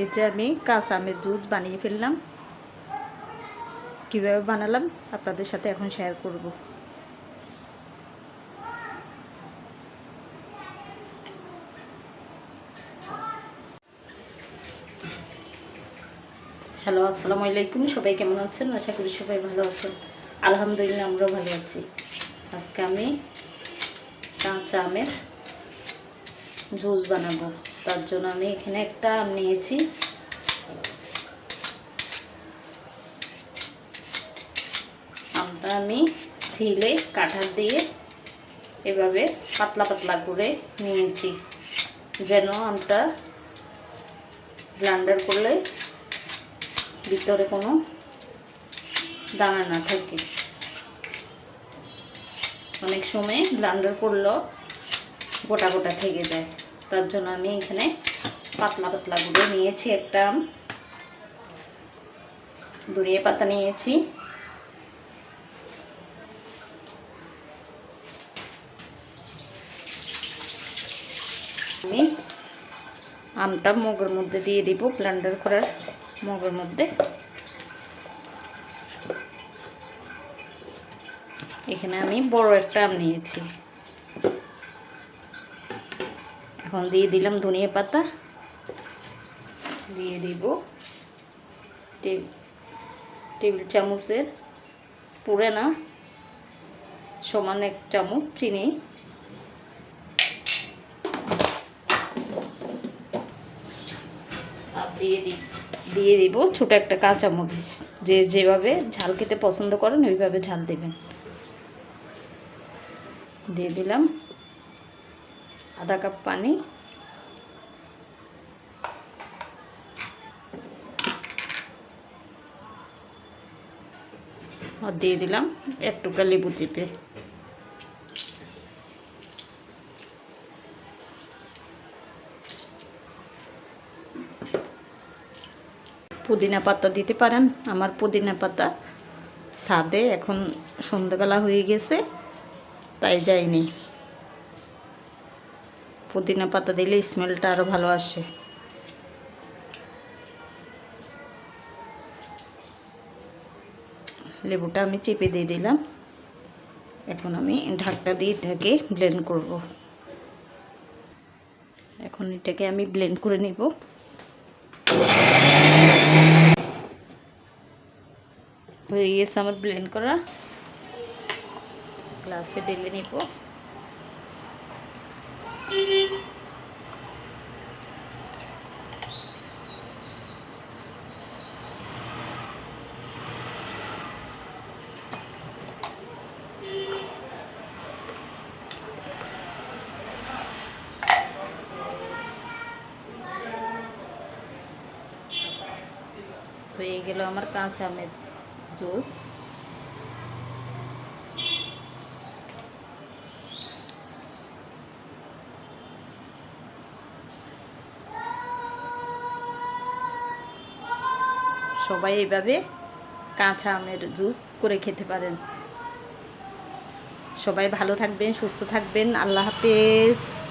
এই যে আমি কাঁচা আমের জুস বানিয়ে ফেললাম। কীভাবে বানালাম? আপনাদের সাথে এখন শেয়ার করব। হ্যালো আসসালামু আলাইকুম। সবাই কেমন আছেন? আশা করি সবাই ভালো আছেন। আলহামদুলিল্লাহ, আমরাও ভালো আছি। আজকে আমি কাঁচা আমের জুস বানাবো। তার জন্য আমি এখানে একটা আম নিয়েছি। আমটা আমি ছিলে কাঠার দিয়ে এভাবে পাতলা পাতলা করে নিয়েছি, যেন আমটা ব্লান্ডার করলে ভিতরে কোনো দানা না থাকে। অনেক সময় ব্লান্ডার করলেও গোটা গোটা থেকে যায়। তার জন্য আমি এখানে পাতলা পাতলা গুলো নিয়েছি একটা। ধরিয়ে পাতা নিয়েছি। আমি আমটা মগের মধ্যে দিয়ে দিব ব্লেন্ডার করার মগের মধ্যে। এখানে আমি বড় একটা আম নিয়েছি। এখন দিয়ে দিলাম ধনিয়া পাতা। দিয়ে দিব টেবিল চামচের পুরে না, সমান এক চামচ চিনি। আর দিয়ে দিই দিয়ে দিব ছোটো একটা কাঁচা মরিচ। যে যেভাবে ঝাল খেতে পছন্দ করেন, ওইভাবে ঝাল দেবেন। দিয়ে দিলাম। আধা কাপ পানি। আর দিয়ে দিলাম এক টুকরা লেবু চিপে। পুদিনা পাতা দিতে পারেন। আমার পুদিনা পাতা ছাদে এখন সন্ধ্যাবেলা হয়ে গেছে, তাই যায়নি। পুদিনা পাতা দিলে স্মেলটা আরও ভালো আসে। লেবুটা আমি চেপে দিয়ে দিলাম। এখন আমি ঢাকটা দিয়ে এটাকে ব্লেন্ড করব। এখন এটাকে আমি ব্লেন্ড করে নিব। হয়ে গেছে আমার ব্লেন্ড করা। গ্লাসে ঢেলে নিব। হয়ে গেল আমার কাঁচা আমের জুস। সবাই এইভাবে কাঁচা আমের জুস করে খেতে পারেন। সবাই ভালো থাকবেন, সুস্থ থাকবেন। আল্লাহ হাফেজ।